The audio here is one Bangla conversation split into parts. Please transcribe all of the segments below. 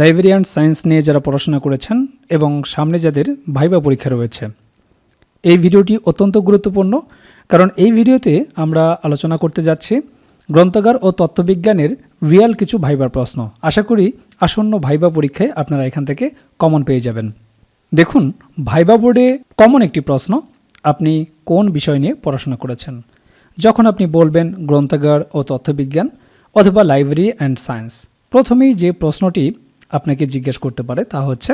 লাইব্রেরি অ্যান্ড সায়েন্স নিয়ে যারা পড়াশোনা করেছেন এবং সামনে যাদের ভাইবা পরীক্ষা রয়েছে, এই ভিডিওটি অত্যন্ত গুরুত্বপূর্ণ কারণ এই ভিডিওতে আমরা আলোচনা করতে যাচ্ছি গ্রন্থাগার ও তত্ত্ববিজ্ঞানের রিয়াল কিছু ভাইবার প্রশ্ন। আশা করি আসন্ন ভাইবা পরীক্ষায় আপনারা এখান থেকে কমন পেয়ে যাবেন। দেখুন, ভাইবা বোর্ডে কমন একটি প্রশ্ন, আপনি কোন বিষয় নিয়ে পড়াশোনা করেছেন? যখন আপনি বলবেন গ্রন্থাগার ও তথ্যবিজ্ঞান অথবা লাইব্রেরি অ্যান্ড সায়েন্স, প্রথমেই যে প্রশ্নটি আপনাকে জিজ্ঞেস করতে পারে, তা হচ্ছে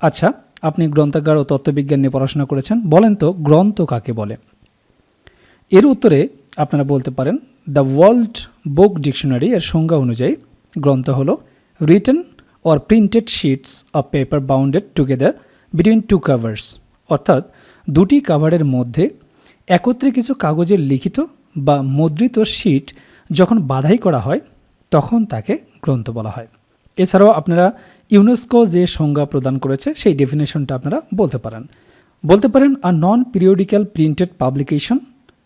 আচ্ছা আপনি গ্রন্থাগার ও তত্ত্ববিজ্ঞান নিয়ে পড়াশোনা করেছেন, বলেন তো গ্রন্থ কাকে বলে? এর উত্তরে আপনারা বলতে পারেন, দ্য ওয়ার্ল্ড বুক ডিকশনারি এর সংজ্ঞা অনুযায়ী গ্রন্থ হলো written or printed sheets of paper bounded together between two covers অর্থাৎ দুটি কাভারের মধ্যে একত্রে কিছু কাগজের লিখিত বা মুদ্রিত শিট যখন বাধাই করা হয়, তখন তাকে গ্রন্থ বলা হয়। এছাড়াও আপনারা ইউনেস্কো যে সংজ্ঞা প্রদান করেছে, সেই ডেফিনেশনটা আপনারা বলতে পারেন। বলতে পারেন a non periodical printed publication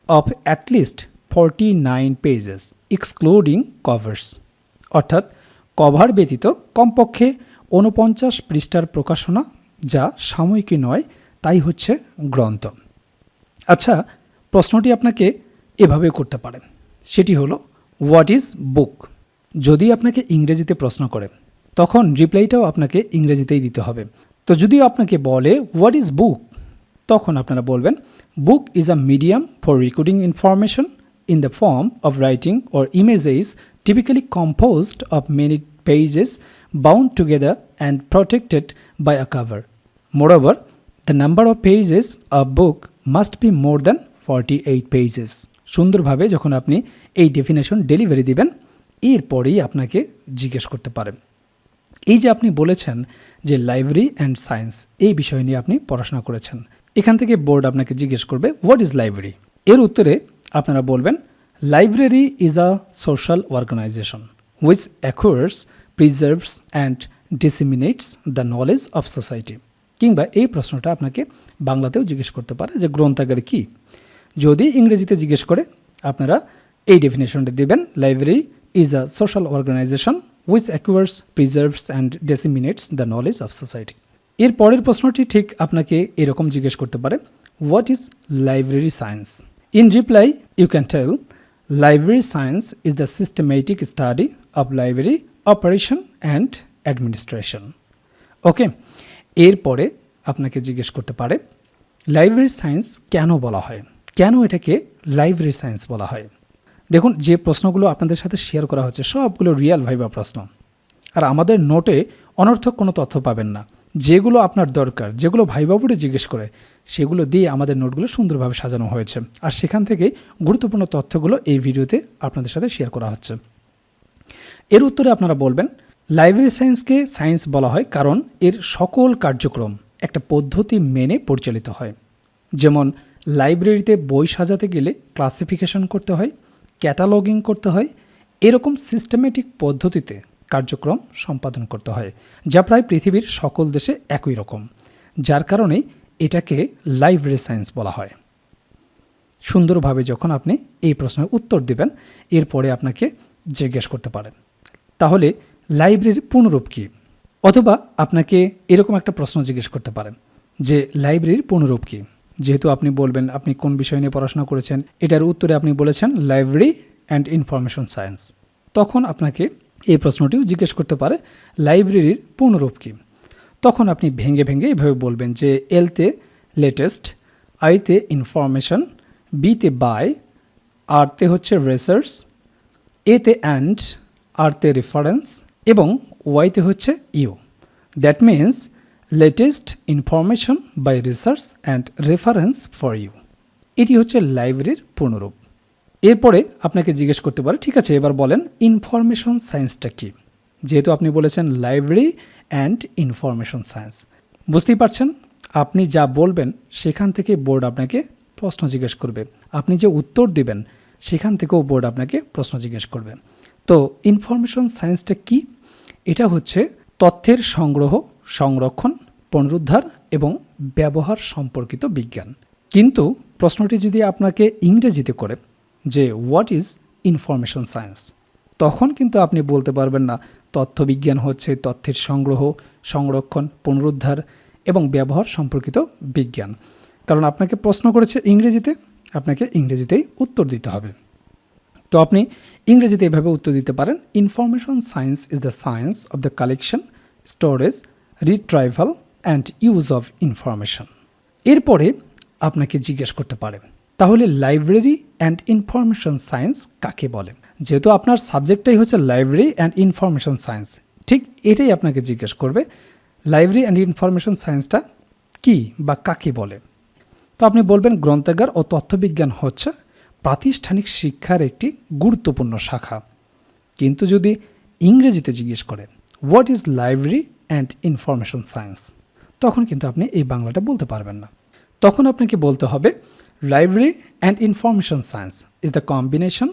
of at least forty nine pages excluding covers অর্থাৎ কভার ব্যতীত কমপক্ষে ঊনপঞ্চাশ পৃষ্ঠার প্রকাশনা, যা সাময়িকী নয়, তাই হচ্ছে গ্রন্থ। আচ্ছা প্রশ্নটি আপনাকে এভাবে করতে পারে। সেটি হলো হোয়াট ইজ বুক যদি আপনাকে ইংরেজিতে প্রশ্ন করে তখন রিপ্লাইটাও আপনাকে ইংরেজিতেই দিতে হবে তো যদি আপনাকে বলে হোয়াট ইজ বুক তখন আপনারা বলবেন book is a medium for recording information in the form of writing or images typically typically composed of many pages bound together and protected by a cover. Moreover, the number of pages of book must be more than 48 pages. সুন্দরভাবে যখন আপনি এই ডেফিনেশন ডেলিভারি দিবেন এরপরেই আপনাকে জিজ্ঞেস করতে পারেন এই যে আপনি বলেছেন যে লাইব্রেরি অ্যান্ড সায়েন্স, এই বিষয় নিয়ে আপনি পড়াশোনা করেছেন। এখান থেকে বোর্ড আপনাকে জিজ্ঞেস করবে হোয়াট ইজ লাইব্রেরি এর উত্তরে আপনারা বলবেন library is a social organization which acquires preserves and disseminates the knowledge of society কিংবা এই প্রশ্নটা আপনাকে বাংলাতেও জিজ্ঞেস করতে পারে যে গ্রন্থাগার কী? যদি ইংরেজিতে জিজ্ঞেস করে, আপনারা এই ডেফিনেশনটা দেবেন library is a social organization which acquires preserves and disseminates the knowledge of society এর পরের প্রশ্নটি ঠিক আপনাকে এরকম জিজ্ঞেস করতে পারে what is library science in reply you can tell library science is the systematic study of library operation and administration okay এরপরে আপনাকে জিজ্ঞেস করতে পারে লাইব্রেরি সায়েন্স কেন বলা হয়? কেন এটাকে লাইব্রেরি সায়েন্স বলা হয়? দেখুন, যে প্রশ্নগুলো আপনাদের সাথে শেয়ার করা হচ্ছে, সবগুলো রিয়াল ভাইবা প্রশ্ন। আর আমাদের নোটে অনর্থক কোনো তথ্য পাবেন না। যেগুলো আপনার দরকার, যেগুলো ভাইবাবুরে জিজ্ঞেস করে, সেগুলো দিয়ে আমাদের নোটগুলো সুন্দরভাবে সাজানো হয়েছে। আর সেখান থেকে গুরুত্বপূর্ণ তথ্যগুলো এই ভিডিওতে আপনাদের সাথে শেয়ার করা হচ্ছে। এর উত্তরে আপনারা বলবেন লাইব্রেরি সায়েন্সকে সায়েন্স বলা হয় কারণ এর সকল কার্যক্রম একটা পদ্ধতি মেনে পরিচালিত হয়। যেমন লাইব্রেরিতে বই সাজাতে গেলে ক্লাসিফিকেশন করতে হয় ক্যাটালগিং করতে হয়। এরকম সিস্টেমেটিক পদ্ধতিতে কার্যক্রম সম্পাদন করতে হয়, যা প্রায় পৃথিবীর সকল দেশে একই রকম, যার কারণে এটাকে লাইব্রেরি সায়েন্স বলা হয়। সুন্দরভাবে যখন আপনি এই প্রশ্নের উত্তর দেবেন, এরপরে আপনাকে জিজ্ঞেস করতে পারেন, তাহলে লাইব্রেরির পূর্ণরূপ কী? অথবা আপনাকে এরকম একটা প্রশ্ন জিজ্ঞেস করতে পারেন যে, লাইব্রেরির পূর্ণরূপ কী? যেহেতু আপনি বলবেন আপনি কোন বিষয় নিয়ে পড়াশোনা করেছেন, এটার উত্তরে আপনি বলেছেন লাইব্রেরি অ্যান্ড ইনফরমেশন সায়েন্স তখন আপনাকে এই প্রশ্নটিও জিজ্ঞেস করতে পারে লাইব্রেরির পূর্ণরূপ কী। তখন আপনি ভেঙে ভেঙে এভাবে বলবেন যে এলতে লেটেস্ট আইতে ইনফরমেশন বিতে বাই আরতে হচ্ছে রিসার্চ এতে অ্যান্ড আরতে রেফারেন্স এবং ওয়াইতে হচ্ছে U that means latest information by research and reference for U এটি হচ্ছে লাইব্রেরির পূর্ণরূপ। এরপরে আপনাকে জিজ্ঞেস করতে পারে, ঠিক আছে, এবার বলেন ইনফরমেশন সায়েন্সটা কী? যেহেতু আপনি বলেছেন লাইব্রেরি অ্যান্ড ইনফরমেশন সায়েন্স বুঝতেই পারছেন? আপনি যা বলবেন, সেখান থেকে বোর্ড আপনাকে প্রশ্ন জিজ্ঞেস করবে। আপনি যে উত্তর দিবেন, সেখান থেকেও বোর্ড আপনাকে প্রশ্ন জিজ্ঞেস করবে। তো ইনফরমেশন সায়েন্সটা কি? এটা হচ্ছে তথ্যের সংগ্রহ সংরক্ষণ, পুনরুদ্ধার এবং ব্যবহার সম্পর্কিত বিজ্ঞান। কিন্তু প্রশ্নটি যদি আপনাকে ইংরেজিতে করে যে হোয়াট ইজ ইনফরমেশন সায়েন্স তখন কিন্তু আপনি বলতে পারবেন না, তথ্যবিজ্ঞান হচ্ছে তথ্যের সংগ্রহ, সংরক্ষণ, পুনরুদ্ধার এবং ব্যবহার সম্পর্কিত বিজ্ঞান। কারণ আপনাকে প্রশ্ন করেছে ইংরেজিতে, আপনাকে ইংরেজিতেই উত্তর দিতে হবে। তো আপনি ইংরেজিতে এভাবে উত্তর দিতে পারেন information science is the science of the collection storage retrieval and use of information এরপরে আপনাকে জিজ্ঞেস করতে পারে, তাহলে লাইব্রেরি অ্যান্ড ইনফরমেশন সায়েন্স কাকে বলে? যেহেতু আপনার সাবজেক্টটাই হচ্ছে লাইব্রেরি অ্যান্ড ইনফরমেশন সায়েন্স ঠিক এটাই আপনাকে জিজ্ঞেস করবে লাইব্রেরি অ্যান্ড ইনফরমেশন সায়েন্সটা কি বা কাকে বলে? তো আপনি বলবেন, গ্রন্থাগার ও তথ্যবিজ্ঞান হচ্ছে প্রাতিষ্ঠানিক শিক্ষার একটি গুরুত্বপূর্ণ শাখা। কিন্তু যদি ইংরেজিতে জিজ্ঞেস করেন what is library and information science তখন কিন্তু আপনি এই বাংলাটা বলতে পারবেন না। তখন আপনাকে বলতে হবে library and information science is the combination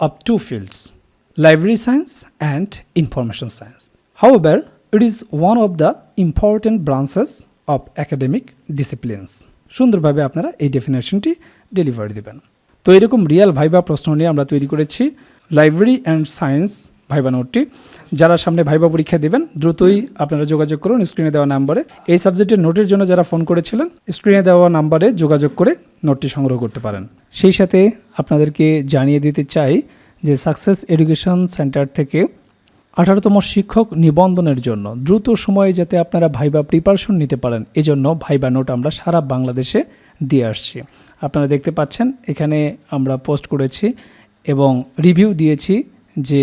of two fields library science and information science However, it is one of the important branches of academic disciplines সুন্দরভাবে আপনারা এই ডেফিনেশনটি ডেলিভারি দেবেন। তো এরকম রিয়েল ভাইবা প্রশ্ন নিয়ে আমরা তৈরি করেছি লাইব্রেরি অ্যান্ড সায়েন্স ভাইবা নোটটি। যারা সামনে ভাইবা পরীক্ষা দেবেন, দ্রুতই আপনারা যোগাযোগ করুন স্ক্রিনে দেওয়া নাম্বারে। এই সাবজেক্টের নোটের জন্য যারা ফোন করেছিলেন, স্ক্রিনে দেওয়া নাম্বারে যোগাযোগ করে নোটটি সংগ্রহ করতে পারেন। সেই সাথে আপনাদেরকে জানিয়ে দিতে চাই যে সাকসেস এডুকেশন সেন্টার থেকে আঠারোতম শিক্ষক নিবন্ধনের জন্য দ্রুত সময়ে যাতে আপনারা ভাইবা প্রিপারেশন নিতে পারেন, এজন্য ভাইবা নোট আমরা সারা বাংলাদেশে দিয়ে আসছি। আপনারা দেখতে পাচ্ছেন, এখানে আমরা পোস্ট করেছি এবং রিভিউ দিয়েছি যে